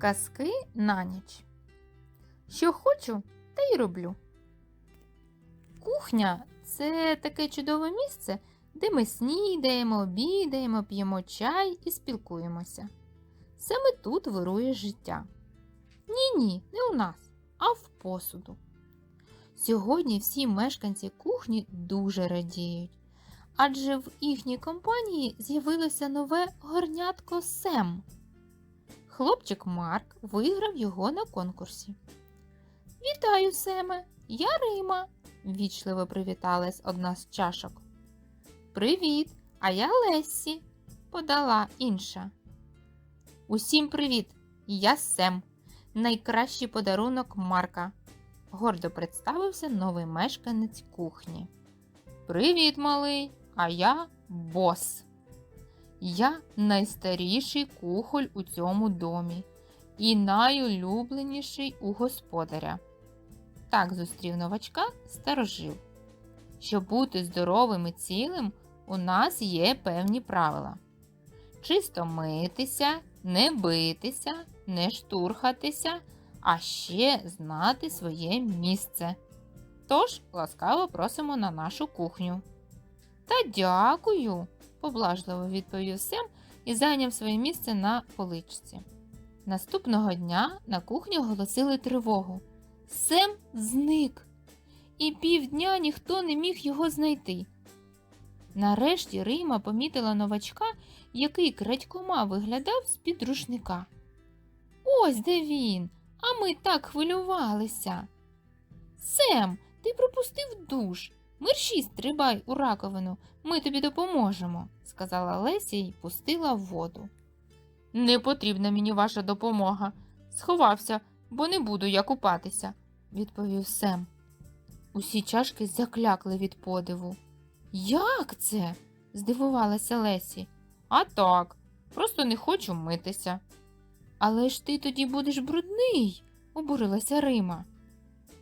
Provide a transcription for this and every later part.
Казки на ніч. Що хочу, те й роблю. Кухня це таке чудове місце, де ми снідаємо, обідаємо, п'ємо чай і спілкуємося. Саме тут вирує життя. Ні, ні, не у нас, а в посуду. Сьогодні всі мешканці кухні дуже радіють, адже в їхній компанії з'явилося нове горнятко Сем. Хлопчик Марк виграв його на конкурсі. Вітаю, Семе, я Рима, ввічливо привіталась одна з чашок. Привіт, а я Лессі, подала інша. Усім привіт! Я Сем, найкращий подарунок Марка. Гордо представився новий мешканець кухні. Привіт, малий, а я бос. Я найстаріший кухоль у цьому домі і найулюбленіший у господаря. Так зустрів новачка старожив. Щоб бути здоровим і цілим, у нас є певні правила: чисто митися, не битися, не штурхатися, а ще знати своє місце. Тож ласкаво просимо на нашу кухню. Та дякую, поблажливо відповів Сем і зайняв своє місце на поличці. Наступного дня на кухні оголосили тривогу. Сем зник, і півдня ніхто не міг його знайти. Нарешті Рима помітила новачка, який крадькома виглядав з-під рушника. Ось де він, а ми так хвилювалися. Сем, ти пропустив душ. Мерщій стрибай у раковину, ми тобі допоможемо, сказала Леся і пустила в воду. Не потрібна мені ваша допомога. Сховався, бо не буду я купатися, відповів Сем. Усі чашки заклякли від подиву. Як це? здивувалася Лесі. А так, просто не хочу митися. Але ж ти тоді будеш брудний, обурилася Рима.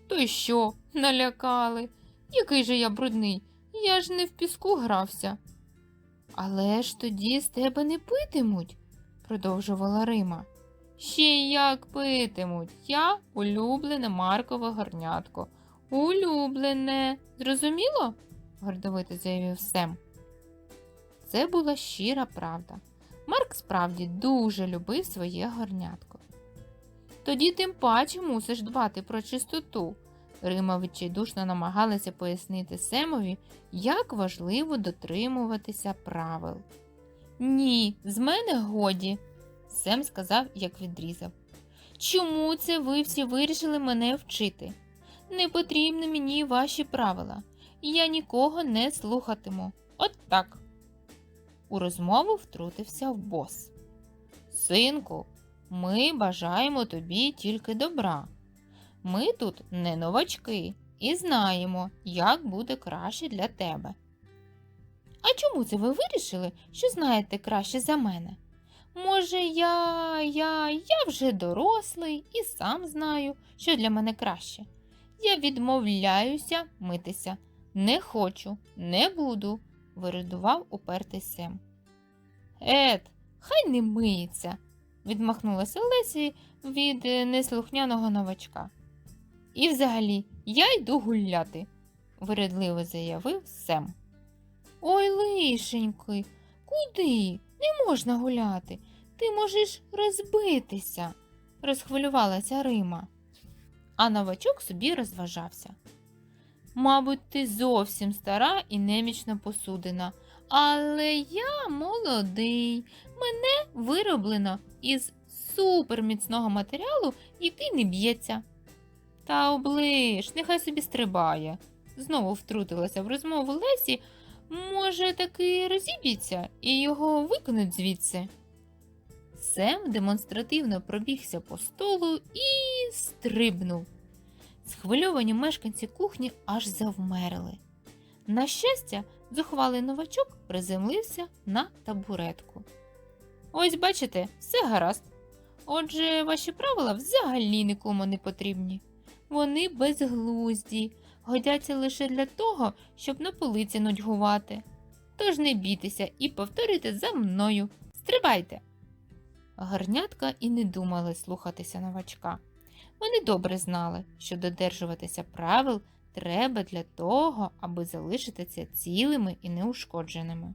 То й що, налякали? Який же я брудний? Я ж не в піску грався. Але ж тоді з тебе не питимуть, продовжувала Рима. Ще як питимуть. Я улюблене Маркове горнятко. Улюблене. Зрозуміло? гордовито заявив Сем. Це була щира правда. Марк справді дуже любив своє горнятко. Тоді тим паче мусиш дбати про чистоту. Рима відчайдушно намагалася пояснити Семові, як важливо дотримуватися правил. Ні, з мене годі, Сем сказав, як відрізав. Чому це ви всі вирішили мене вчити? Не потрібні мені ваші правила. Я нікого не слухатиму. От так. У розмову втрутився бос. Синку, ми бажаємо тобі тільки добра. Ми тут не новачки і знаємо, як буде краще для тебе. А чому це ви вирішили, що знаєте краще за мене? Може, я, я, я вже дорослий і сам знаю, що для мене краще. Я відмовляюся митися. Не хочу, не буду, виридував упертий Сем. Ет, хай не миється, відмахнулася Лесі від е, неслухняного новачка. І взагалі я йду гуляти, виридливо заявив Сем. Ой, лишеньки, куди? Не можна гуляти. Ти можеш розбитися, розхвилювалася Рима. А новачок собі розважався. Мабуть, ти зовсім стара і немічна посудина, але я молодий. Мене вироблено із суперміцного матеріалу, який не б'ється. Та оближ, нехай собі стрибає. Знову втрутилася в розмову Лесі. Може, таки розіб'ється і його викинуть звідси. Сем демонстративно пробігся по столу і стрибнув. Схвильовані мешканці кухні аж завмерли. На щастя, зухвалий новачок приземлився на табуретку. Ось бачите, все гаразд. Отже, ваші правила взагалі нікому не потрібні. Вони безглузді, годяться лише для того, щоб на полиці нудьгувати. Тож не бійтеся і повторюйте за мною. Стрибайте. Гарнятка і не думали слухатися новачка. Вони добре знали, що додержуватися правил треба для того, аби залишитися цілими і неушкодженими.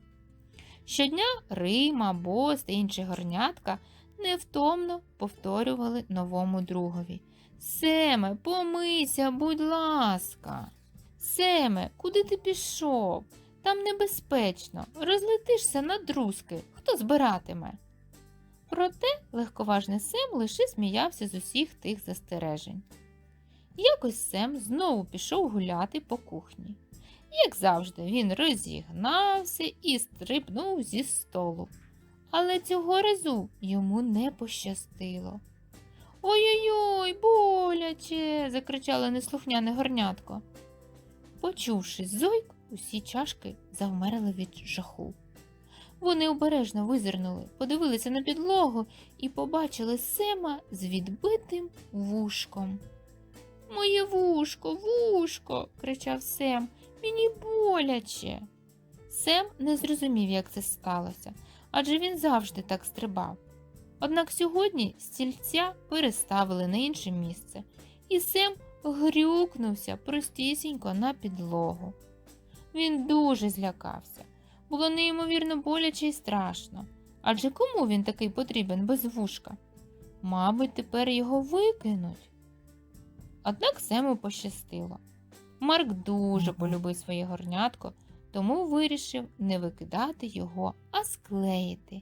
Щодня Рима, Бос та інші горнятка невтомно повторювали новому другові. Семе, помийся, будь ласка. Семе, куди ти пішов? Там небезпечно, розлетишся на друзки, хто збиратиме. Проте легковажний Сем лише сміявся з усіх тих застережень. Якось Сем знову пішов гуляти по кухні. Як завжди, він розігнався і стрибнув зі столу. Але цього разу йому не пощастило. Ой-ой-ой, боляче. закричало неслухняне горнятко. Почувши зойк, усі чашки завмерли від жаху. Вони обережно визирнули, подивилися на підлогу і побачили Сема з відбитим вушком. Моє вушко, вушко, кричав Сем, мені боляче. Сем не зрозумів, як це сталося, адже він завжди так стрибав. Однак сьогодні стільця переставили на інше місце, і Сем грюкнувся простісінько на підлогу. Він дуже злякався. Було неймовірно боляче і страшно. Адже кому він такий потрібен без вушка? Мабуть, тепер його викинуть. Однак Сему пощастило. Марк дуже полюбив своє горнятко, тому вирішив не викидати його, а склеїти.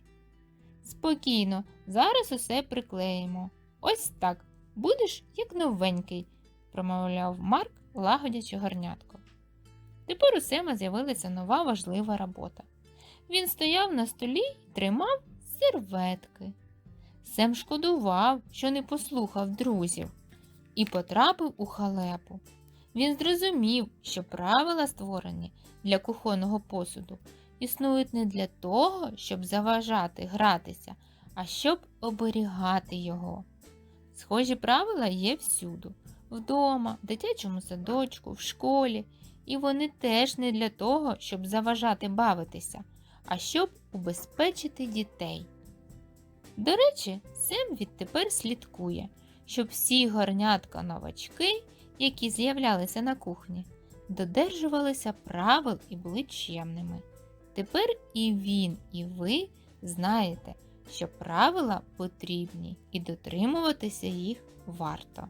Спокійно, зараз усе приклеїмо. Ось так, будеш як новенький, промовляв Марк, лагодячи горнятко. Тепер у Сема з'явилася нова важлива робота. Він стояв на столі і тримав серветки. Сем шкодував, що не послухав друзів, і потрапив у халепу. Він зрозумів, що правила, створені для кухонного посуду, існують не для того, щоб заважати гратися, а щоб оберігати його. Схожі правила є всюду вдома, в дитячому садочку, в школі, і вони теж не для того, щоб заважати бавитися, а щоб убезпечити дітей. До речі, Сем відтепер слідкує, щоб всі горнятка новачки, які з'являлися на кухні, додержувалися правил і були чемними. Тепер і він, і ви знаєте, що правила потрібні і дотримуватися їх варто.